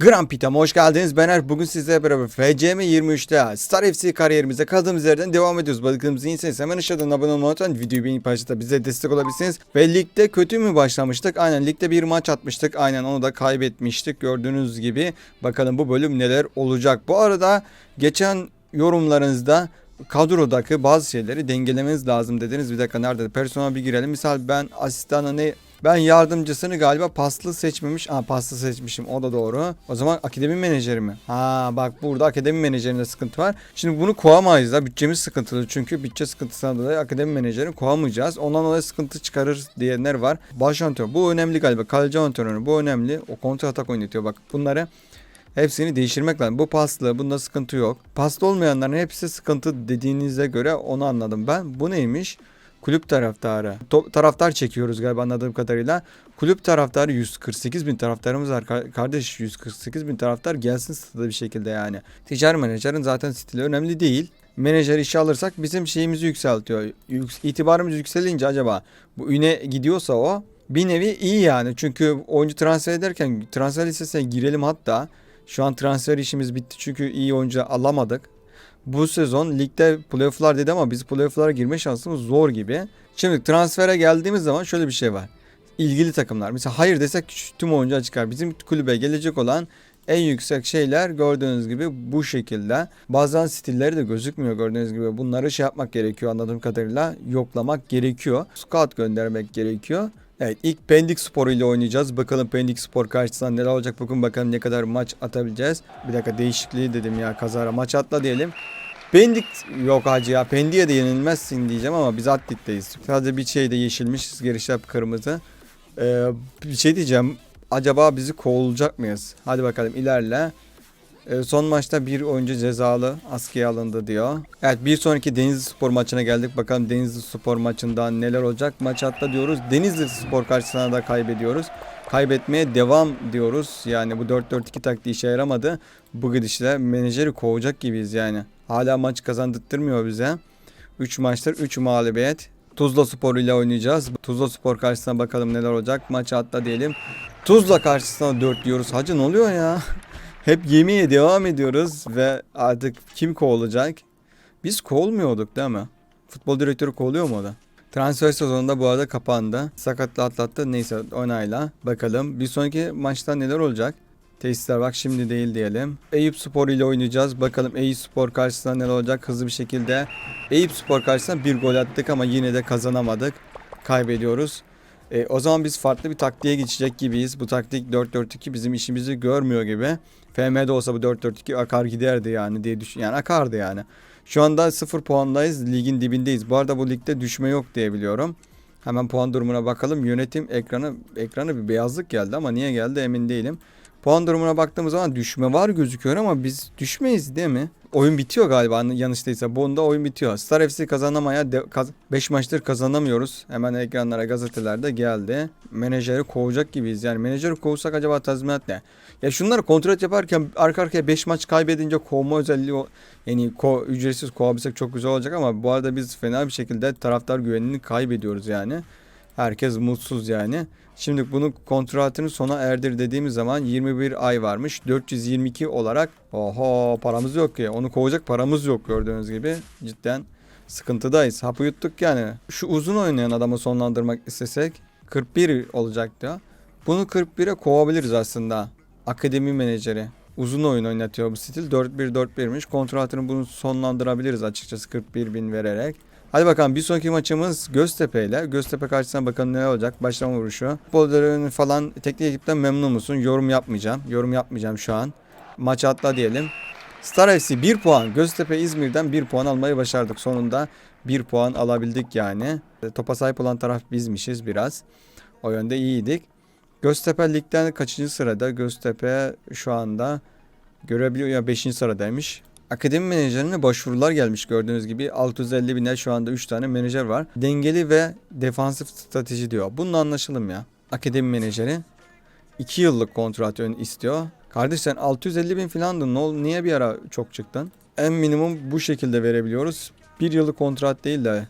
Grand Pit'e hoş geldiniz. Ben Er. Bugün sizlerle beraber FCM 23'te Star FC kariyerimize kaldığımız yerden devam ediyoruz. Balıklarımızı iyiseniz hemen aşağıdan abone olmayı unutmayın. Videoyu beğenip paylaşıp bize destek olabilirsiniz. Ve ligde kötü mü başlamıştık? Aynen ligde bir maç atmıştık. Aynen onu da kaybetmiştik. Gördüğünüz gibi. Bakalım bu bölüm neler olacak. Bu arada geçen yorumlarınızda kadrodaki bazı şeyleri dengelemeniz lazım dediniz. Bir dakika nerede? Personel bir girelim. Misal ben asistanı ne ben yardımcısını galiba paslı seçmemiş. Aa paslı seçmişim o da doğru. O zaman akademi menajeri mi? Ha bak burada akademi menajerinde sıkıntı var. Şimdi bunu kovamayız da bütçemiz sıkıntılı çünkü bütçe sıkıntısından dolayı akademi menajerini kovamayacağız. Ondan dolayı sıkıntı çıkarır diyenler var. Baş antrenör bu önemli galiba. Kaleci antrenörü bu önemli. O kontra atak oynatıyor bak bunları. Hepsini değiştirmek lazım. Bu paslı, bunda sıkıntı yok. Paslı olmayanların hepsi sıkıntı dediğinize göre onu anladım ben. Bu neymiş? Kulüp taraftarı. To- taraftar çekiyoruz galiba anladığım kadarıyla. Kulüp taraftarı 148 bin taraftarımız var. Ka- kardeş 148 bin taraftar gelsin stada bir şekilde yani. Ticari menajerin zaten stili önemli değil. Menajer işe alırsak bizim şeyimizi yükseltiyor. Yük- itibarımız yükselince acaba bu üne gidiyorsa o bir nevi iyi yani. Çünkü oyuncu transfer ederken transfer listesine girelim hatta. Şu an transfer işimiz bitti çünkü iyi oyuncu alamadık. Bu sezon ligde playoff'lar dedi ama biz playoff'lara girme şansımız zor gibi. Şimdi transfere geldiğimiz zaman şöyle bir şey var. İlgili takımlar. Mesela hayır desek tüm oyuncular çıkar. Bizim kulübe gelecek olan en yüksek şeyler gördüğünüz gibi bu şekilde. Bazen stilleri de gözükmüyor gördüğünüz gibi. Bunları şey yapmak gerekiyor anladığım kadarıyla. Yoklamak gerekiyor. Scout göndermek gerekiyor. Evet ilk Pendik Spor ile oynayacağız. Bakalım Pendik Spor karşısında neler olacak. Bugün bakalım ne kadar maç atabileceğiz. Bir dakika değişikliği dedim ya kazara. Maç atla diyelim. Pendik yok hacı ya. Pendik'e de yenilmezsin diyeceğim ama biz Atlik'teyiz. Sadece bir şey de yeşilmiş. Gerişler kırmızı. Ee, bir şey diyeceğim. Acaba bizi kovulacak mıyız? Hadi bakalım ilerle. Ee, son maçta bir oyuncu cezalı askıya alındı diyor. Evet bir sonraki Denizli Spor maçına geldik. Bakalım Denizli Spor maçında neler olacak. Maç hatta diyoruz. Denizli Spor karşısına da kaybediyoruz. Kaybetmeye devam diyoruz. Yani bu 4-4-2 taktiği işe yaramadı. Bu gidişle menajeri kovacak gibiyiz yani. Hala maç kazandırtmıyor bize. 3 maçtır 3 mağlubiyet. Tuzla Spor ile oynayacağız. Tuzla Spor karşısına bakalım neler olacak. Maç hatta diyelim. Tuzla karşısına 4 diyoruz. Hacı ne oluyor ya? Hep yemeğe devam ediyoruz ve artık kim kovulacak? Biz kovulmuyorduk değil mi? Futbol direktörü kovuluyor mu o da? Transfer sezonunda bu arada kapandı. Sakatlı atlattı. Neyse onayla. Bakalım bir sonraki maçta neler olacak? Tesisler bak şimdi değil diyelim. Eyüp Spor ile oynayacağız. Bakalım Eyüp Spor karşısında neler olacak hızlı bir şekilde. Eyüp Spor karşısında bir gol attık ama yine de kazanamadık. Kaybediyoruz. E, o zaman biz farklı bir taktiğe geçecek gibiyiz. Bu taktik 4-4-2 bizim işimizi görmüyor gibi. FM'de olsa bu 4-4-2 akar giderdi yani diye düşün. Yani akardı yani. Şu anda 0 puandayız. Ligin dibindeyiz. Bu arada bu ligde düşme yok diye biliyorum. Hemen puan durumuna bakalım. Yönetim ekranı ekranı bir beyazlık geldi ama niye geldi emin değilim. Puan durumuna baktığımız zaman düşme var gözüküyor ama biz düşmeyiz değil mi? Oyun bitiyor galiba yanlış değilse. Bunda oyun bitiyor. Star FC kazanamaya 5 maçtır kazanamıyoruz. Hemen ekranlara gazetelerde geldi. Menajeri kovacak gibiyiz. Yani menajeri kovsak acaba tazminat ne? Ya şunları kontrol yaparken arka arkaya 5 maç kaybedince kovma özelliği o- yani ko, ücretsiz kovabilsek çok güzel olacak ama bu arada biz fena bir şekilde taraftar güvenini kaybediyoruz yani. Herkes mutsuz yani. Şimdi bunu kontratını sona erdir dediğimiz zaman 21 ay varmış. 422 olarak oho paramız yok ki. Onu kovacak paramız yok gördüğünüz gibi. Cidden sıkıntıdayız. Hapı yuttuk yani. Şu uzun oynayan adamı sonlandırmak istesek 41 olacaktı. Bunu 41'e kovabiliriz aslında. Akademi menajeri. Uzun oyun oynatıyor bu stil. 4-1-4-1'miş. Kontratını bunu sonlandırabiliriz açıkçası 41 bin vererek. Hadi bakalım bir sonraki maçımız Göztepe ile. Göztepe karşısına bakalım ne olacak. Başlama vuruşu. Futbolcuların falan teknik ekipten memnun musun? Yorum yapmayacağım. Yorum yapmayacağım şu an. Maç atla diyelim. Star FC 1 puan. Göztepe İzmir'den 1 puan almayı başardık. Sonunda 1 puan alabildik yani. Topa sahip olan taraf bizmişiz biraz. O yönde iyiydik. Göztepe ligden kaçıncı sırada? Göztepe şu anda görebiliyor ya 5. sıradaymış. Akademi menajerine başvurular gelmiş gördüğünüz gibi 650 bine şu anda 3 tane menajer var. Dengeli ve defansif strateji diyor. Bununla anlaşalım ya. Akademi menajeri 2 yıllık kontrat istiyor. Kardeş sen 650 bin filandın. Ne ol, niye bir ara çok çıktın? En minimum bu şekilde verebiliyoruz. 1 yıllık kontrat değil de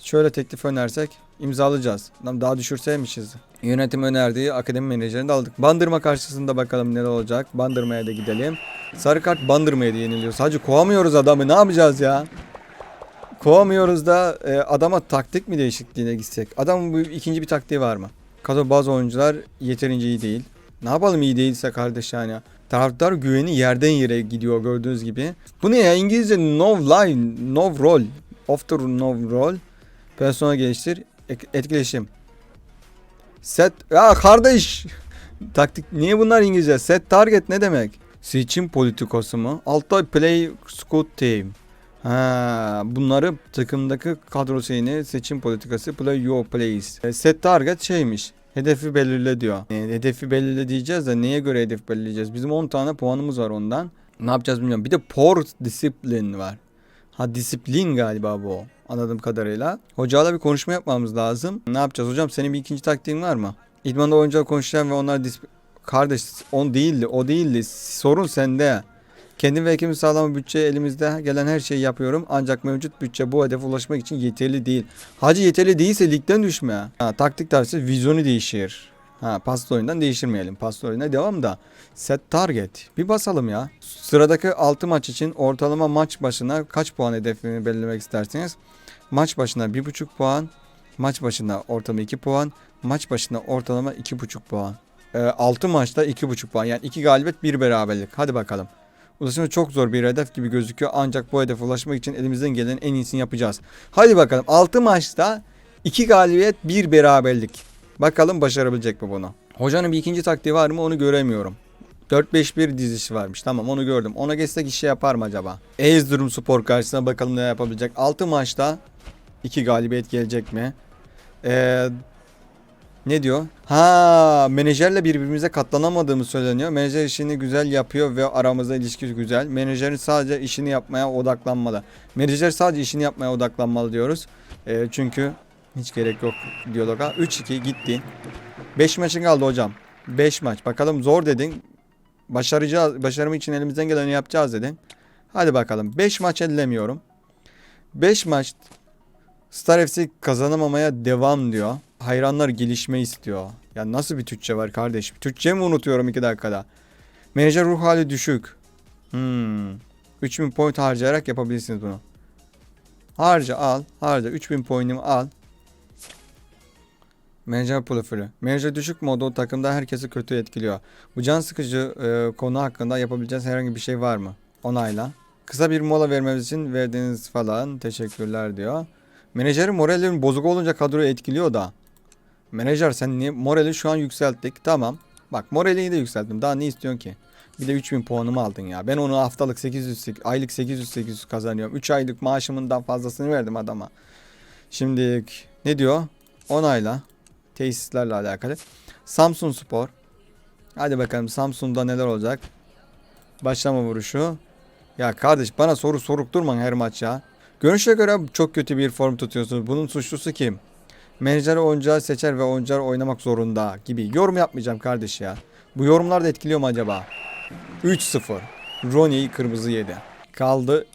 şöyle teklif önersek imzalayacağız. Daha düşürseymişiz. Yönetim önerdiği akademi menajerini de aldık. Bandırma karşısında bakalım neler olacak. Bandırmaya da gidelim. Sarı kart Bandırma'ya da yeniliyor. Sadece kovamıyoruz adamı. Ne yapacağız ya? Kovamıyoruz da e, adama taktik mi değişikliğine gitsek? Adamın bu ikinci bir taktiği var mı? Kadro bazı oyuncular yeterince iyi değil. Ne yapalım iyi değilse kardeş yani. Taraftar güveni yerden yere gidiyor gördüğünüz gibi. Bu ne ya İngilizce no line, no roll. After no roll. Persona geliştir. Etkileşim. Set. Ya kardeş. Taktik. Niye bunlar İngilizce? Set target ne demek? Seçim politikası mı? Altta play squad team. Ha, bunları takımdaki kadro şeyini seçim politikası play your place. E, Set target şeymiş. Hedefi belirle diyor. E, hedefi belirle diyeceğiz de neye göre hedef belirleyeceğiz? Bizim 10 tane puanımız var ondan. Ne yapacağız bilmiyorum. Bir de poor discipline var. Ha disiplin galiba bu. Anladığım kadarıyla. Hocayla bir konuşma yapmamız lazım. Ne yapacağız hocam? Senin bir ikinci taktiğin var mı? İdmanda oyuncular konuşacağım ve onlar disiplin... Kardeş on değildi. O değildi. Sorun sende. Kendim ve ekibim sağlama bütçe elimizde gelen her şeyi yapıyorum. Ancak mevcut bütçe bu hedefe ulaşmak için yeterli değil. Hacı yeterli değilse ligden düşme. Ha, taktik dersi vizyonu değişir. Ha, pasta oyundan değiştirmeyelim. Pasta oyununa devam da. Set target. Bir basalım ya. Sıradaki 6 maç için ortalama maç başına kaç puan hedefini belirlemek isterseniz. Maç başına 1.5 puan. Maç başına ortalama 2 puan. Maç başına ortalama 2.5 puan. 6 maçta 2.5 puan. Yani 2 galibiyet 1 beraberlik. Hadi bakalım. Ulaşımı çok zor bir hedef gibi gözüküyor. Ancak bu hedefe ulaşmak için elimizden gelen en iyisini yapacağız. Hadi bakalım 6 maçta 2 galibiyet 1 beraberlik. Bakalım başarabilecek mi bunu? Hocanın bir ikinci taktiği var mı onu göremiyorum. 4-5-1 dizisi varmış. Tamam onu gördüm. Ona geçsek işe yapar mı acaba? Erzurum Spor karşısına bakalım ne yapabilecek. 6 maçta 2 galibiyet gelecek mi? Ee, ne diyor? Ha, menajerle birbirimize katlanamadığımız söyleniyor. Menajer işini güzel yapıyor ve aramızda ilişki güzel. Menajerin sadece işini yapmaya odaklanmalı. Menajer sadece işini yapmaya odaklanmalı diyoruz. Ee, çünkü hiç gerek yok diyaloga. 3-2 gitti. 5 maçın kaldı hocam. 5 maç. Bakalım zor dedin. Başaracağız. Başarımı için elimizden geleni yapacağız dedin. Hadi bakalım. 5 maç ellemiyorum. 5 maç Star FC kazanamamaya devam diyor. Hayranlar gelişme istiyor. Ya nasıl bir Türkçe var kardeşim? Türkçe mi unutuyorum 2 dakikada? Menajer ruh hali düşük. Hmm. 3000 point harcayarak yapabilirsiniz bunu. Harca al. Harca 3000 point'imi al. Menajer profili. Menajer düşük modu takımda herkesi kötü etkiliyor. Bu can sıkıcı e, konu hakkında yapabileceğiniz herhangi bir şey var mı? Onayla. Kısa bir mola vermemiz için verdiğiniz falan teşekkürler diyor. Menajerin moralin bozuk olunca kadroyu etkiliyor da. Menajer sen niye morali şu an yükselttik. Tamam. Bak moralini de yükselttim. Daha ne istiyorsun ki? Bir de 3000 puanımı aldın ya. Ben onu haftalık 800 aylık 800 800 kazanıyorum. 3 aylık maaşımından fazlasını verdim adama. Şimdi ne diyor? Onayla. Tesislerle alakalı. Samsun Spor. Hadi bakalım Samsun'da neler olacak? Başlama vuruşu. Ya kardeş bana soru sorup durma her maç ya. Görünüşe göre çok kötü bir form tutuyorsunuz. Bunun suçlusu kim? Menajer oyuncağı seçer ve oyuncular oynamak zorunda gibi. Yorum yapmayacağım kardeş ya. Bu yorumlar da etkiliyor mu acaba? 3-0. Ronnie'yi kırmızı yedi. Kaldı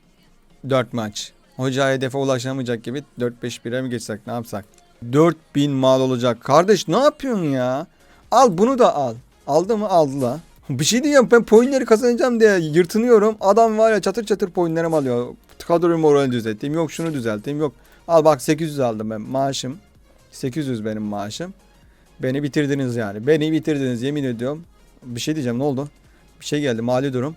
4 maç. Hoca hedefe ulaşamayacak gibi 4-5-1'e mi geçsek ne yapsak? 4000 mal olacak. Kardeş ne yapıyorsun ya? Al bunu da al. Aldı mı aldı la. Bir şey diyeceğim ben poinleri kazanacağım diye yırtınıyorum. Adam var ya çatır çatır poinlerimi alıyor. Kadroyu moralini düzelteyim. Yok şunu düzelteyim. Yok. Al bak 800 aldım ben maaşım. 800 benim maaşım. Beni bitirdiniz yani. Beni bitirdiniz yemin ediyorum. Bir şey diyeceğim ne oldu? Bir şey geldi mali durum.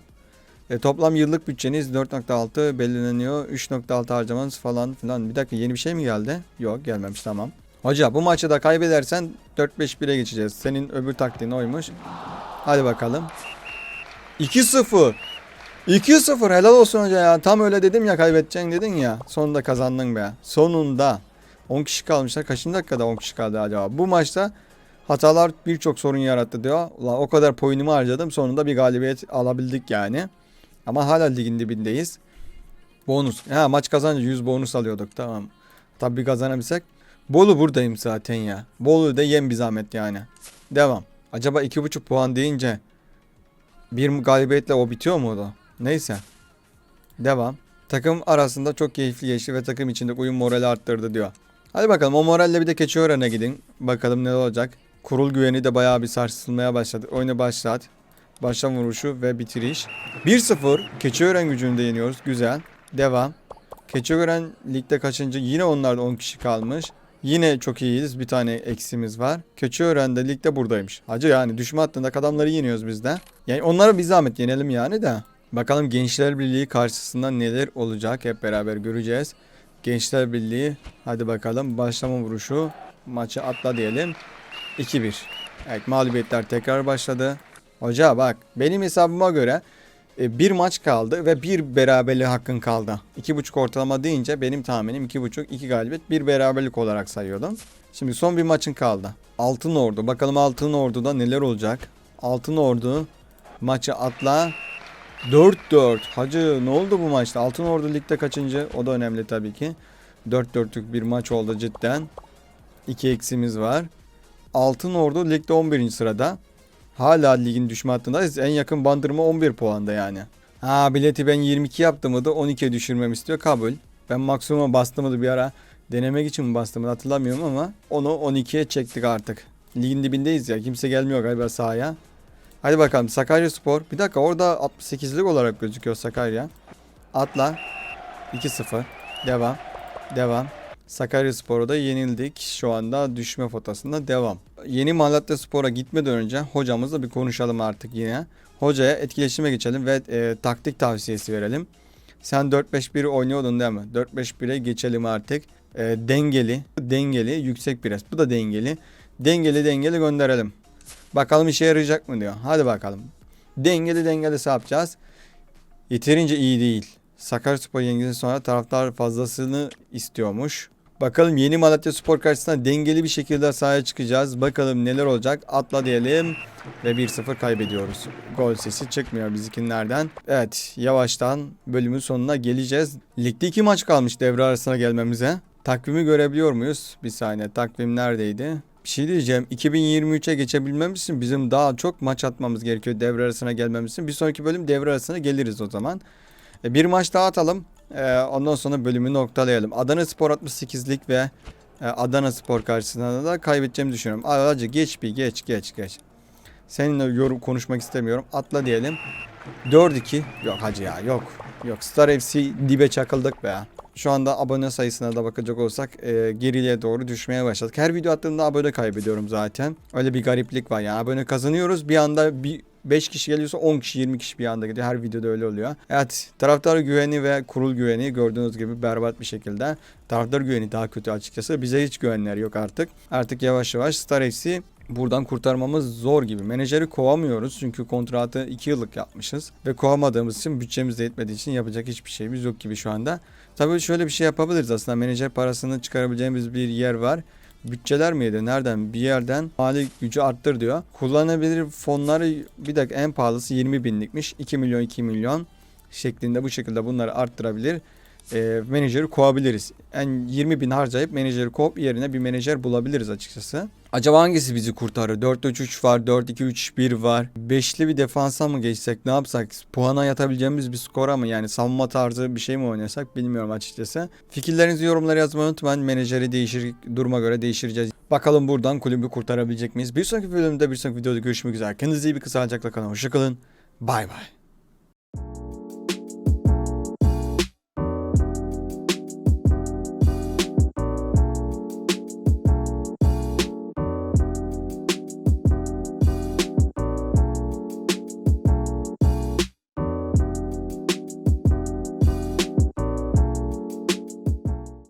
E, toplam yıllık bütçeniz 4.6 belirleniyor. 3.6 harcamanız falan filan. Bir dakika yeni bir şey mi geldi? Yok gelmemiş tamam. Hoca bu maçı da kaybedersen 4-5-1'e geçeceğiz. Senin öbür taktiğin oymuş. Hadi bakalım. 2-0. 2-0 helal olsun hoca ya. Tam öyle dedim ya kaybedeceksin dedin ya. Sonunda kazandın be. Sonunda. 10 kişi kalmışlar. Kaçıncı dakikada 10 kişi kaldı acaba? Bu maçta hatalar birçok sorun yarattı diyor. Ulan o kadar poinimi harcadım. Sonunda bir galibiyet alabildik yani. Ama hala ligin dibindeyiz. Bonus. Ha maç kazanınca 100 bonus alıyorduk tamam. Tabii kazanabilsek. Bolu buradayım zaten ya. Bolu da yem bir zahmet yani. Devam. Acaba 2.5 puan deyince bir galibiyetle o bitiyor mu da? Neyse. Devam. Takım arasında çok keyifli geçti ve takım içinde uyum morali arttırdı diyor. Hadi bakalım o moralle bir de Keçiören'e gidin. Bakalım ne olacak. Kurul güveni de bayağı bir sarsılmaya başladı. Oyunu başlat. Başlama vuruşu ve bitiriş. 1-0 Keçiören gücünde yeniyoruz. Güzel. Devam. Keçiören ligde kaçıncı? Yine onlarda 10 kişi kalmış. Yine çok iyiyiz. Bir tane eksimiz var. Keçiören de ligde buradaymış. Hacı yani düşme hattındaki adamları yeniyoruz biz de. Yani onlara bir zahmet yenelim yani de. Bakalım Gençler Birliği karşısında neler olacak hep beraber göreceğiz. Gençler Birliği hadi bakalım başlama vuruşu. Maçı atla diyelim. 2-1. Evet mağlubiyetler tekrar başladı. Hoca bak benim hesabıma göre e, bir maç kaldı ve bir beraberlik hakkın kaldı. 2.5 ortalama deyince benim tahminim 2.5 2 galibiyet bir beraberlik olarak sayıyordum. Şimdi son bir maçın kaldı. Altın Ordu. Bakalım Altın Ordu'da neler olacak? Altın Ordu maçı atla 4-4. Hacı ne oldu bu maçta? Altın Ordu ligde kaçıncı? O da önemli tabii ki. 4-4'lük bir maç oldu cidden. 2 eksimiz var. Altın Ordu ligde 11. sırada. Hala ligin düşme hattındayız. En yakın bandırma 11 puanda yani. Ha bileti ben 22 yaptım da 12'ye düşürmem istiyor. Kabul. Ben maksimuma bastım bir ara. Denemek için mi bastım hatırlamıyorum ama onu 12'ye çektik artık. Ligin dibindeyiz ya. Kimse gelmiyor galiba sahaya. Hadi bakalım Sakarya Spor. Bir dakika orada 68'lik olarak gözüküyor Sakarya. Atla. 2-0. Devam. Devam. Sakarya Spor'a da yenildik. Şu anda düşme fotasında devam. Yeni Malatya Spor'a gitmeden önce hocamızla bir konuşalım artık yine. Hocaya etkileşime geçelim ve e, taktik tavsiyesi verelim. Sen 4-5-1 oynuyordun değil mi? 4-5-1'e geçelim artık. E, dengeli, dengeli, yüksek pres. Bu da dengeli. Dengeli dengeli gönderelim. Bakalım işe yarayacak mı diyor. Hadi bakalım. Dengeli dengeli yapacağız. Yeterince iyi değil. Sakaryaspor yenilgisinden sonra taraftar fazlasını istiyormuş. Bakalım yeni Malatya Spor karşısında dengeli bir şekilde sahaya çıkacağız. Bakalım neler olacak. Atla diyelim ve 1-0 kaybediyoruz. Gol sesi çıkmıyor bizimkilerden. Evet yavaştan bölümün sonuna geleceğiz. Ligde iki maç kalmış devre arasına gelmemize. Takvimi görebiliyor muyuz? Bir saniye takvim neredeydi? Bir şey diyeceğim. 2023'e geçebilmemiz için bizim daha çok maç atmamız gerekiyor devre arasına gelmemiz için. Bir sonraki bölüm devre arasına geliriz o zaman. E, Bir maç daha atalım. E, Ondan sonra bölümü noktalayalım. Adana Spor 68'lik ve e, Adana Spor karşısında da kaybedeceğimi düşünüyorum. Hacı geç bir geç geç geç. Seninle yorum konuşmak istemiyorum. Atla diyelim. 4-2. Yok hacı ya yok. Yok Star FC dibe çakıldık be ya. Şu anda abone sayısına da bakacak olsak e, geriliğe doğru düşmeye başladık. Her video attığımda abone kaybediyorum zaten. Öyle bir gariplik var yani abone kazanıyoruz. Bir anda bir 5 kişi geliyorsa 10 kişi 20 kişi bir anda gidiyor. Her videoda öyle oluyor. Evet taraftar güveni ve kurul güveni gördüğünüz gibi berbat bir şekilde. Taraftar güveni daha kötü açıkçası. Bize hiç güvenler yok artık. Artık yavaş yavaş Star FC buradan kurtarmamız zor gibi. Menajeri kovamıyoruz çünkü kontratı 2 yıllık yapmışız. Ve kovamadığımız için bütçemiz de yetmediği için yapacak hiçbir şeyimiz yok gibi şu anda. Tabii şöyle bir şey yapabiliriz aslında. Menajer parasını çıkarabileceğimiz bir yer var. Bütçeler miydi? Nereden? Bir yerden mali gücü arttır diyor. Kullanabilir fonları bir dakika en pahalısı 20 binlikmiş. 2 milyon 2 milyon şeklinde bu şekilde bunları arttırabilir. E, menajeri kovabiliriz. Yani 20 bin harcayıp menajeri kovup yerine bir menajer bulabiliriz açıkçası. Acaba hangisi bizi kurtarır? 4-3-3 var, 4-2-3-1 var. Beşli bir defansa mı geçsek ne yapsak? Puana yatabileceğimiz bir skora mı? Yani savunma tarzı bir şey mi oynasak bilmiyorum açıkçası. Fikirlerinizi yorumlara yazmayı unutmayın. Menajeri değişir, duruma göre değiştireceğiz. Bakalım buradan kulübü kurtarabilecek miyiz? Bir sonraki bölümde bir sonraki videoda görüşmek üzere. Kendinize iyi bir kısa kalın. Hoşçakalın. Bay bay.